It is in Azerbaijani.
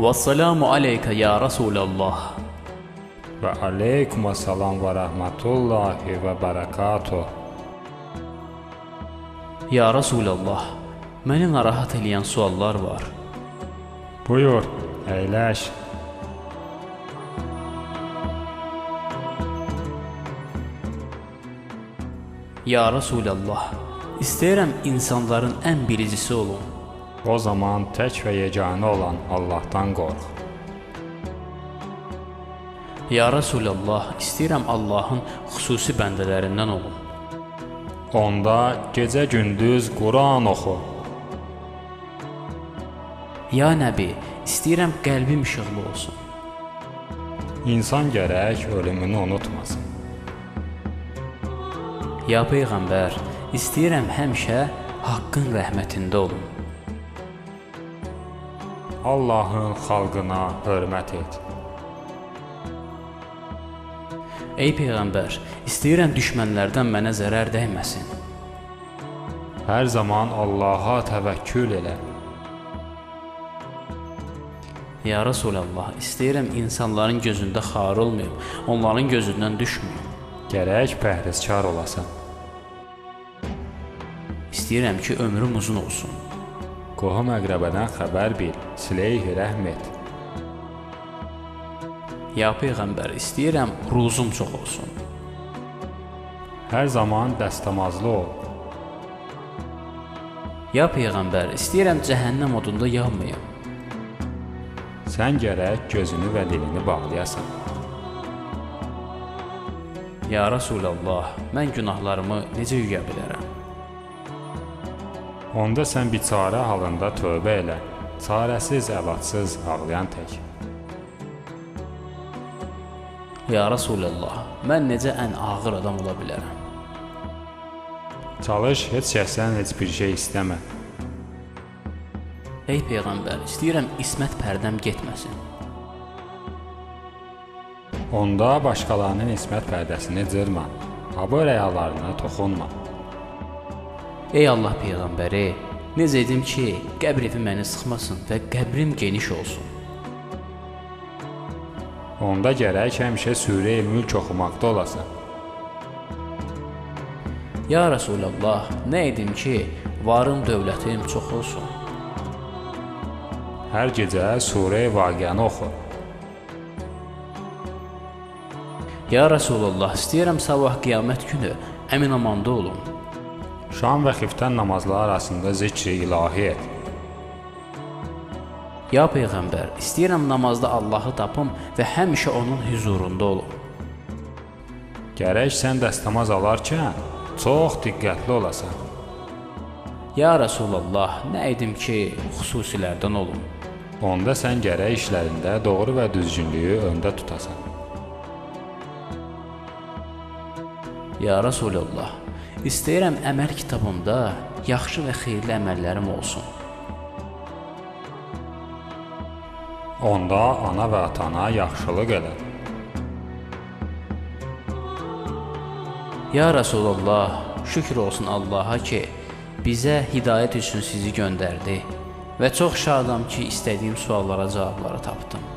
Vəssalamu aleykə ya Rasulallah. Və aleykumussalam və rəhmətullahi və bərəkatuh. Ya Rasulallah, məni narahat eləyən suallar var. Buyur, əyləş. Ya Rasulallah, istəyirəm insanların ən bilicisi olum. O zaman tək və yeganə olan Allahdan qorx. Ya Rasulallah, istəyirəm Allahın xüsusi bəndələrindən olum. Onda gecə-gündüz Quran oxu. Ya Nəbi, istəyirəm qəlbim işıqlı olsun. İnsan gərək ölümünü unutmasın. Ya Peyğəmbər, istəyirəm həmişə Haqqın rəhmətində olum. Allahın xalqına hörmət et. Ey Peyğəmbər, istəyirəm düşmənlərdən mənə zərər dəyməsin. Hər zaman Allaha təvəkkül elə. Ya Rasulallah, istəyirəm insanların gözündə xar olmayım, onların gözündən düşməyim. Gərək pəhrizkar olasan. İstəyirəm ki, ömrüm uzun olsun. Qohum əqrəbədən xəbər bil, sileyh rəhm et. Ya Peyğəmbər, istəyirəm ruzum çox olsun. Hər zaman dəstəmazlı ol. Ya Peyğəmbər, istəyirəm cəhənnəm odunda yanmayım. Sən gərək gözünü və dilini bağlayasan. Ya Rasulallah, mən günahlarımı necə yuya bilərəm? Onda sən biçarə halında tövbə elə. Çarəsiz, əlacsız ağlayan tək. Ya Rasulallah, mən necə ən ağır adam ola bilərəm? Çalış, heç kəsdən heç bir şey istəmə. Ey Peyğəmbər, istəyirəm ismət pərdəm getməsin. Onda başqalarının ismət pərdəsini cırma. Hava rəyalarına toxunma. Ey Allah Peyğəmbəri, necə edim ki, qəbr evi məni sıxmasın və qəbrim geniş olsun. Onda gərək həmişə surə-i mülk oxumaqda olasan. Ya Rasulallah, nə edim ki, varım, dövlətim çox olsun. Hər gecə surə-i vaqianı oxu. Ya Rasulallah, istəyirəm sabah qiyamət günü əmin amanda olum. Şam və xiftən namazları arasında zikri ilahi et. Ya Peyğəmbər, istəyirəm namazda Allahı tapım və həmişə onun huzurunda olum. Gərək sən dəstəmaz alarkən çox diqqətli olasan. Ya Rasulallah, nə edim ki, xüsusilərdən olum. Onda sən gərək işlərində doğru və düzgünlüyü öndə tutasan. Ya Rasulallah, istəyirəm əməl kitabımda yaxşı və xeyirli əməllərim olsun. Onda ana və atana yaxşılıq elə. Ya Rasulallah, şükür olsun Allaha ki, bizə hidayət üçün sizi göndərdi və çox şadam ki, istədiyim suallara cavabları tapdım.